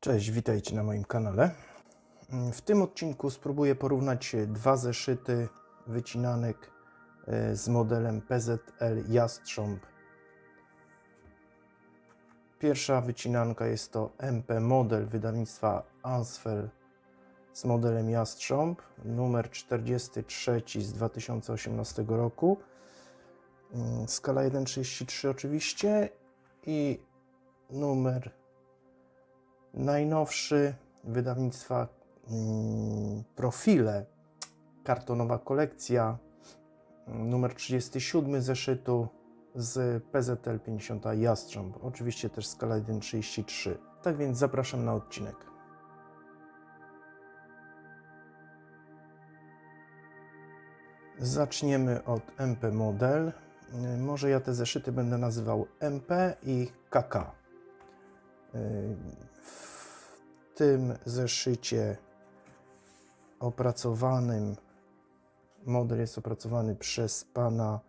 Cześć, witajcie na moim kanale. W tym odcinku spróbuję porównać dwa zeszyty wycinanek e, z modelem PZL Jastrząb. Pierwsza wycinanka jest to MP model wydawnictwa Ansfer z modelem Jastrząb, numer 43 z 2018 roku. Mm, Skala 1,33 oczywiście i numer najnowszy wydawnictwa mm, Profile, kartonowa kolekcja, mm, numer 37 zeszytu z PZL 50 Jastrząb, oczywiście też skala 1,33. Tak więc zapraszam na odcinek. Zaczniemy od MP Model. Y, Może ja te zeszyty będę nazywał MP i KK. W tym zeszycie opracowanym model jest opracowany przez pana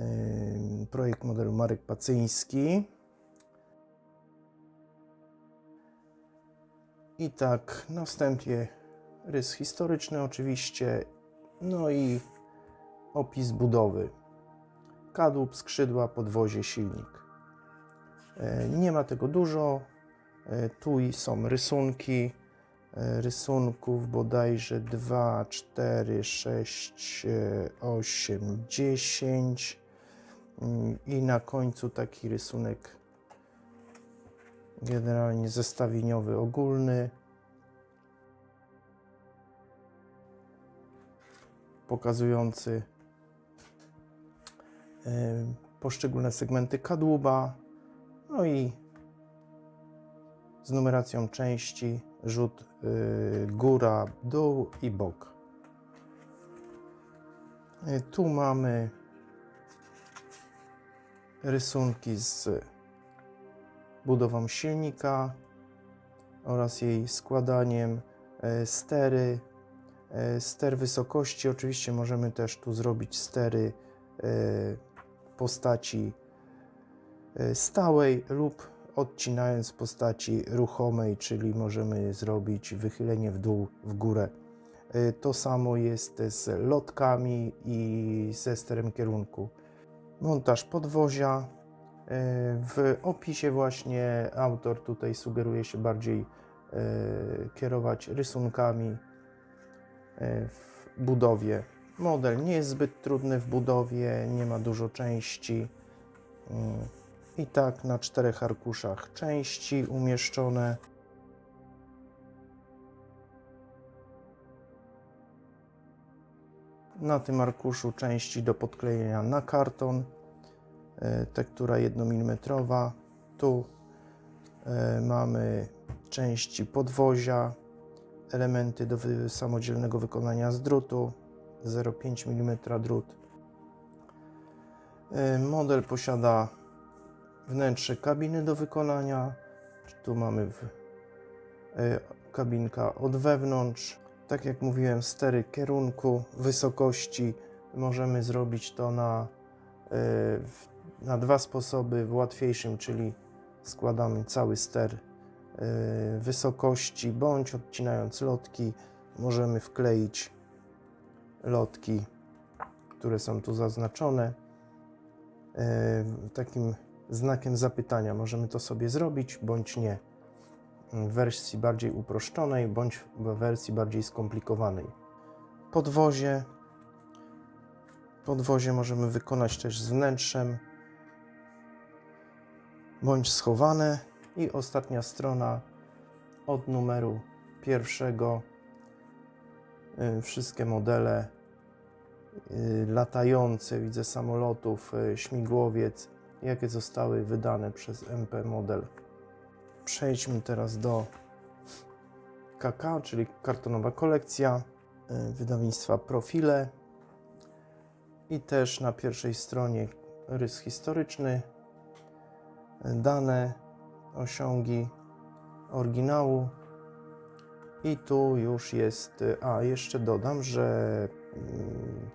y, projekt modelu Marek Pacyński. I tak, na wstępie rys historyczny oczywiście, no i opis budowy. Kadłub, skrzydła, podwozie, silnik. E, Nie ma tego dużo. E, Tu są rysunki. E, Rysunków bodajże 2, 4, 6, 8, 10. Mm, I na końcu taki rysunek generalnie zestawieniowy, ogólny. Pokazujący e, poszczególne segmenty kadłuba, no i z numeracją części rzut y, góra, dół i bok. Y, Tu mamy rysunki z budową silnika oraz jej składaniem, e, stery, e, ster wysokości. Oczywiście możemy też tu zrobić stery e, postaci e, stałej lub odcinając postaci ruchomej, czyli możemy zrobić wychylenie w dół, w górę. E, To samo jest z lotkami i ze sterem kierunku. Montaż podwozia. E, W opisie właśnie autor tutaj sugeruje się bardziej e, kierować rysunkami w budowie. Model nie jest zbyt trudny w budowie, nie ma dużo części. I tak na czterech arkuszach części umieszczone. Na tym arkuszu części do podklejenia na karton. E, Tektura 1 mm. Tu e, mamy części podwozia, elementy do samodzielnego wykonania z drutu, 0,5 mm drut. E, Model posiada wnętrze kabiny do wykonania. Tu mamy w, e, kabinka od wewnątrz. Tak jak mówiłem, stery kierunku, wysokości. Możemy zrobić to na, w- na dwa sposoby. W łatwiejszym, czyli składamy cały ster e, wysokości, bądź odcinając lotki, możemy wkleić lotki, które są tu zaznaczone. E, Takim znakiem zapytania możemy to sobie zrobić, bądź nie. W wersji bardziej uproszczonej, bądź w wersji bardziej skomplikowanej. Podwozie. Podwozie możemy wykonać też z wnętrzem, bądź schowane. I ostatnia strona od numeru pierwszego. Y, Wszystkie modele y, latające, widzę samolotów, y, śmigłowiec, jakie zostały wydane przez MP Model. Przejdźmy teraz do KK, czyli kartonowa kolekcja y, wydawnictwa Profile. I też na pierwszej stronie rys historyczny, dane, osiągi oryginału. I tu już jest, y, a jeszcze dodam, że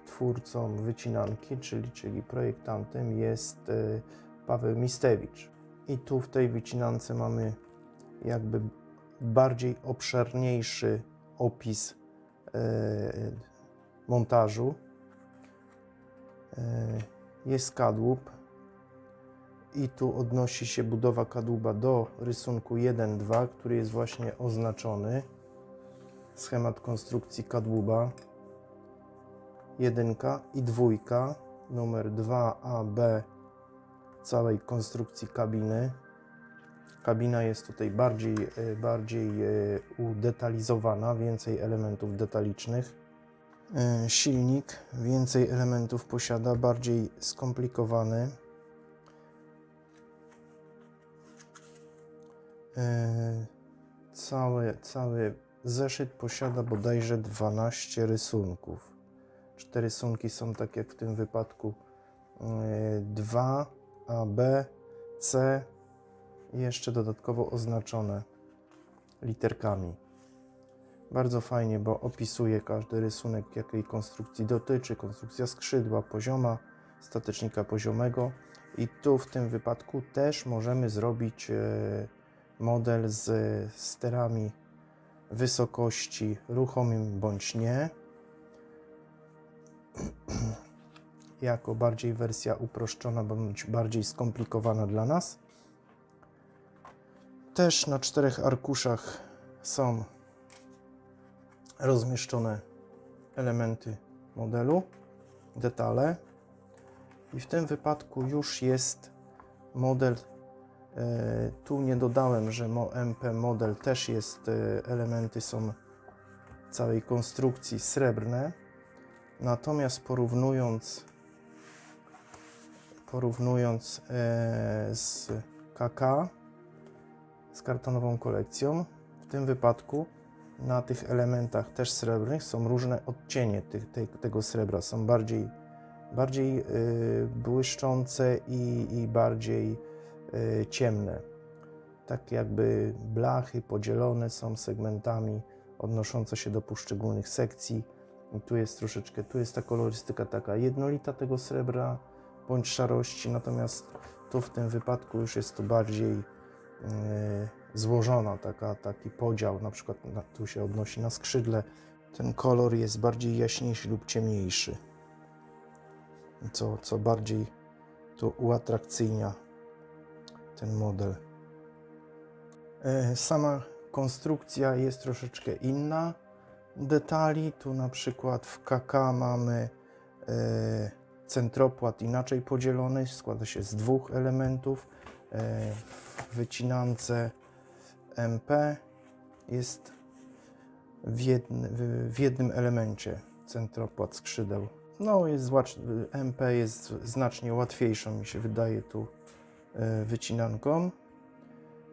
twórcą wycinanki, czyli, czyli projektantem jest y, Paweł Mistewicz. I tu w tej wycinance mamy jakby bardziej obszerniejszy opis e, montażu. Jest kadłub i tu odnosi się budowa kadłuba do rysunku 1.2, który jest właśnie oznaczony. Schemat konstrukcji kadłuba. Jedynka i dwójka, numer 2AB całej konstrukcji kabiny. Kabina jest tutaj bardziej, e, bardziej e, udetalizowana, więcej elementów detalicznych. E, Silnik więcej elementów posiada, bardziej skomplikowany. Cały, cały zeszyt posiada bodajże 12 rysunków. Cztery rysunki są tak jak w tym wypadku 2, A, B, C jeszcze dodatkowo oznaczone literkami. Bardzo fajnie, bo opisuje każdy rysunek, jakiej konstrukcji dotyczy, konstrukcja skrzydła, pozioma, statecznika poziomego. I tu w tym wypadku też możemy zrobić e, model z sterami wysokości ruchomym bądź nie. Jako bardziej wersja uproszczona bądź bardziej skomplikowana dla nas. Też na czterech arkuszach są rozmieszczone elementy modelu, detale. I w tym wypadku już jest model. e, Tu nie dodałem, że MP model też jest, e, elementy są całej konstrukcji srebrne. Natomiast porównując porównując e, z KK, z kartonową kolekcją, w tym wypadku na tych elementach też srebrnych są różne odcienie tych, tej, tego srebra. Są bardziej, bardziej y, błyszczące i, i bardziej y, ciemne. Tak jakby blachy podzielone są segmentami odnoszące się do poszczególnych sekcji. I tu jest troszeczkę, tu jest ta kolorystyka taka jednolita tego srebra bądź szarości, natomiast tu w tym wypadku już jest to bardziej y, złożona, taka, taki podział, na przykład na, tu się odnosi na skrzydle. Ten kolor jest bardziej jaśniejszy lub ciemniejszy, co, co bardziej to uatrakcyjnia ten model. E, Sama konstrukcja jest troszeczkę inna. Detali, tu na przykład w KK mamy e, centropłat inaczej podzielony, składa się z dwóch elementów. E, W wycinance MP jest w, jedn, w- jednym elemencie centropłat skrzydeł. No, jest MP jest znacznie łatwiejszą, mi się wydaje, tu e, wycinanką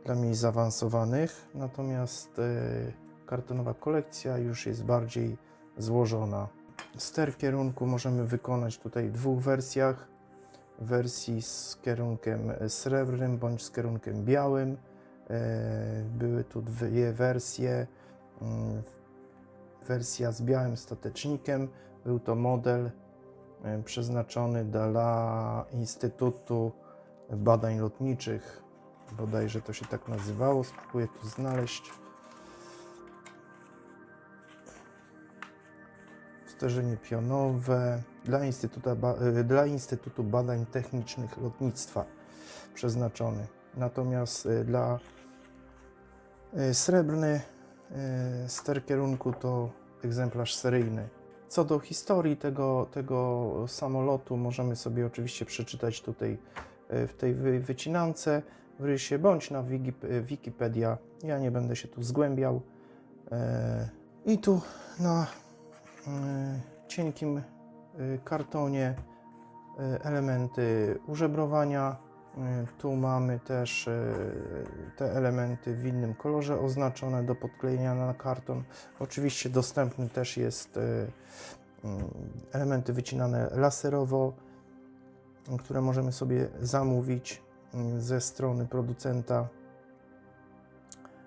dla mniej zaawansowanych, natomiast kartonowa kolekcja już jest bardziej złożona. Ster kierunku możemy wykonać tutaj w dwóch wersjach. Wersji z kierunkiem srebrnym bądź z kierunkiem białym. E, Były tu dwie wersje. Mm, Wersja z białym statecznikiem. Był to model e, przeznaczony dla Instytutu Badań Lotniczych. Bodajże to się tak nazywało. Spróbuję tu znaleźć. Sterzenie pionowe dla, y, dla Instytutu Badań Technicznych Lotnictwa przeznaczony. Natomiast y, dla y, srebrny ster kierunku to egzemplarz seryjny. Co do historii tego, tego samolotu, możemy sobie oczywiście przeczytać tutaj w tej wy, wycinance w rysie bądź na Wiki- Wikipedia. Ja nie będę się tu zgłębiał. I tu na cienkim e, kartonie e, elementy użebrowania. E, Tu mamy też e, te elementy w innym kolorze oznaczone do podklejenia na karton. Oczywiście dostępny też jest e, mm, elementy wycinane laserowo, które możemy sobie zamówić mm, ze strony producenta,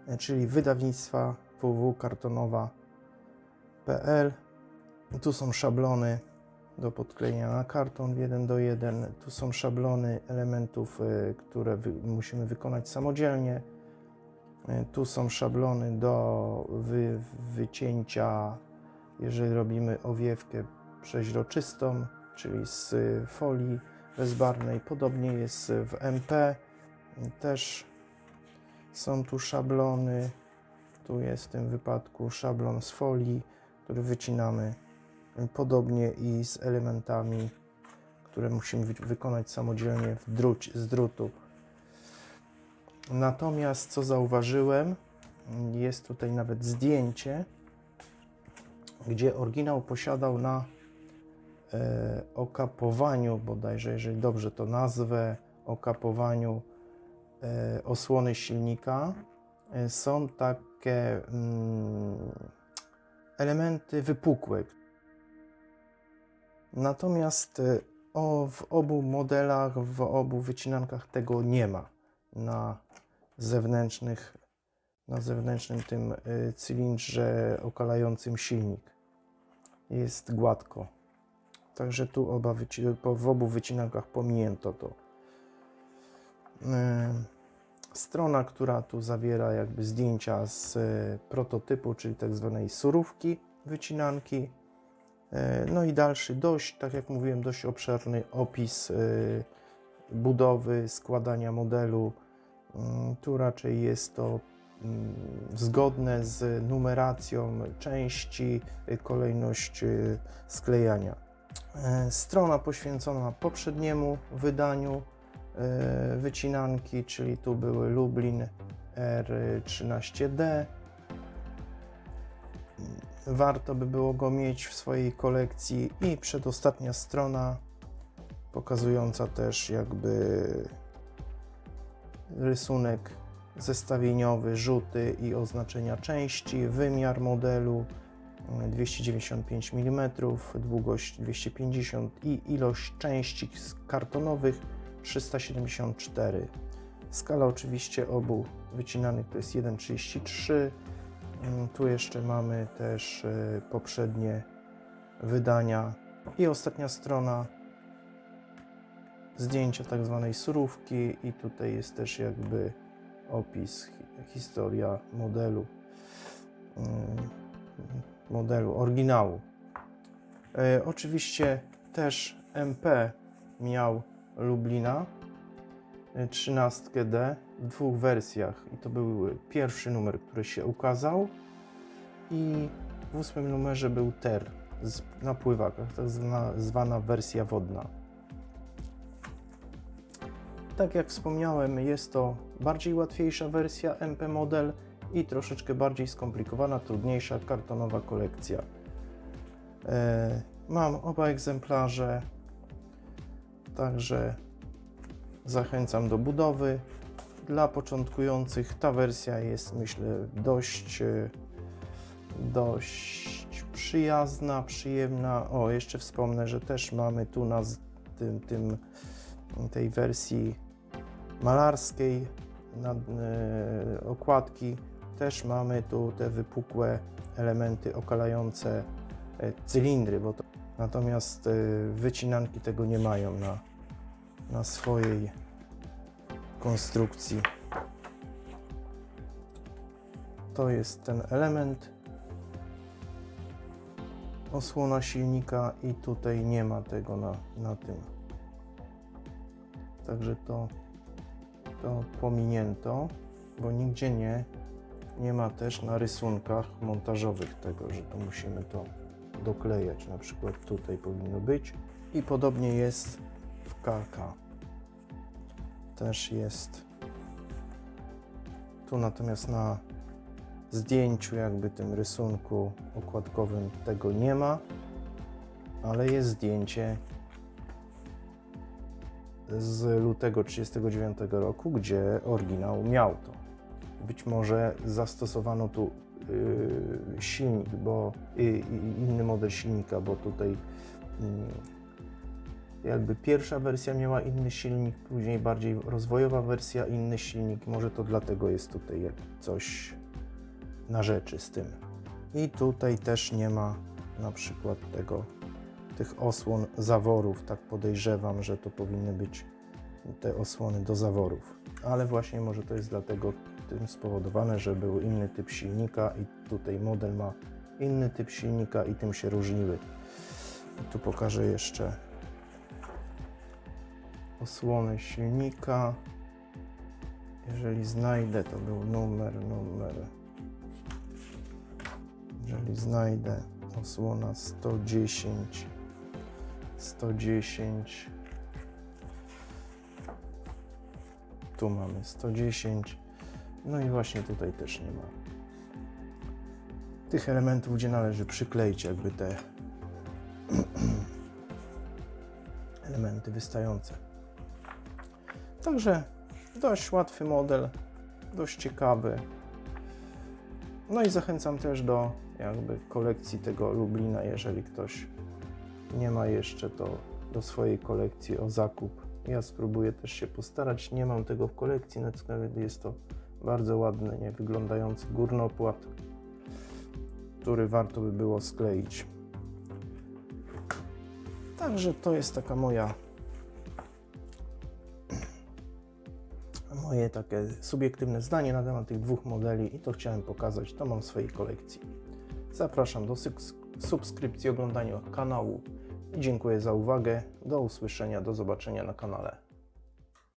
e, czyli wydawnictwa www.kartonowa.pl. Tu są szablony do podklejenia na karton 1 do 1. Tu są szablony elementów, e, które wy, musimy wykonać samodzielnie. E, Tu są szablony do wy, wycięcia, jeżeli robimy owiewkę przeźroczystą, czyli z folii bezbarwnej. Podobnie jest w MP. Też są tu szablony. Tu jest w tym wypadku szablon z folii, który wycinamy. Podobnie i z elementami, które musimy wy- wykonać samodzielnie w druć, z drutu. Natomiast co zauważyłem, jest tutaj nawet zdjęcie, gdzie oryginał posiadał na e, okapowaniu, bodajże, jeżeli dobrze to nazwę, okapowaniu e, osłony silnika, e, są takie mm, elementy wypukłe. Natomiast e, o, w obu modelach, w obu wycinankach tego nie ma na zewnętrznych, na zewnętrznym tym y, cylindrze okalającym silnik. Jest gładko. Także tu oba w obu wycinankach pominięto to. Y, Strona, która tu zawiera jakby zdjęcia z y, prototypu, czyli tak zwanej surówki wycinanki. E, No i dalszy dość, tak jak mówiłem, dość obszerny opis y, budowy, składania modelu. Mm, Tu raczej jest to mm, zgodne z numeracją części, y, kolejność sklejania. E, Strona poświęcona poprzedniemu wydaniu e, wycinanki, czyli tu były Lublin R13D. Warto by było go mieć w swojej kolekcji i przedostatnia strona pokazująca też jakby rysunek zestawieniowy, rzuty i oznaczenia części, wymiar modelu mm, 295 mm, długość 250 i ilość części kartonowych 374. Skala oczywiście obu wycinanych to jest 1,33. Mm, Tu jeszcze mamy też y, poprzednie wydania i ostatnia strona. Zdjęcia tak zwanej surówki i tutaj jest też jakby opis, hi- historia modelu, mm, modelu, oryginału. E, oczywiście też MP miał Lublina. e, 13D w dwóch wersjach i to był pierwszy numer, który się ukazał i w ósmym numerze był TER z, na pływakach, tak zwana, zwana wersja wodna. Tak jak wspomniałem, jest to bardziej łatwiejsza wersja MP Model i troszeczkę bardziej skomplikowana, trudniejsza kartonowa kolekcja. E, mam oba egzemplarze, także zachęcam do budowy. Dla początkujących ta wersja jest, myślę, dość, e, dość przyjazna, przyjemna. O, jeszcze wspomnę, że też mamy tu na tym, tym tej wersji malarskiej na, e, okładki też mamy tu te wypukłe elementy okalające e, cylindry, bo to, natomiast wycinanki tego nie mają na, na swojej konstrukcji. To jest ten element osłona silnika i tutaj nie ma tego na, na tym. Także to, to pominięto, bo nigdzie nie, nie ma też na rysunkach montażowych tego, że to musimy to doklejać. Na przykład tutaj powinno być. I podobnie jest w KK. Też jest. Tu natomiast na zdjęciu, jakby tym rysunku okładkowym tego nie ma, ale jest zdjęcie z lutego 1939 roku, gdzie oryginał miał to. Być może zastosowano tu yy, silnik, bo i inny model silnika, bo tutaj mm, jakby pierwsza wersja miała inny silnik, później bardziej rozwojowa wersja inny silnik. Może to dlatego jest tutaj coś na rzeczy z tym. I tutaj też nie ma na przykład tego tych osłon zaworów. Tak podejrzewam, że to powinny być te osłony do zaworów. Ale właśnie może to jest dlatego tym spowodowane, że był inny typ silnika i tutaj model ma inny typ silnika i tym się różniły. Tu pokażę jeszcze osłonę silnika. Jeżeli znajdę, to był numer, numer. Jeżeli znajdę, osłona 110, 110. Tu mamy 110. No i właśnie tutaj też nie ma tych elementów, gdzie należy przykleić jakby te elementy wystające. Także dość łatwy model, dość ciekawy. No i zachęcam też do jakby kolekcji tego Lublina, jeżeli ktoś nie ma jeszcze, to do swojej kolekcji o zakup. Ja spróbuję też się postarać. Nie mam tego w kolekcji, natomiast jest to bardzo ładny, nie wyglądający górnopłat, który warto by było skleić. Także to jest taka moja moje takie subiektywne zdanie na temat tych dwóch modeli i to chciałem pokazać, to mam w swojej kolekcji. Zapraszam do subskrypcji, oglądania kanału. Dziękuję za uwagę. Do usłyszenia, do zobaczenia na kanale.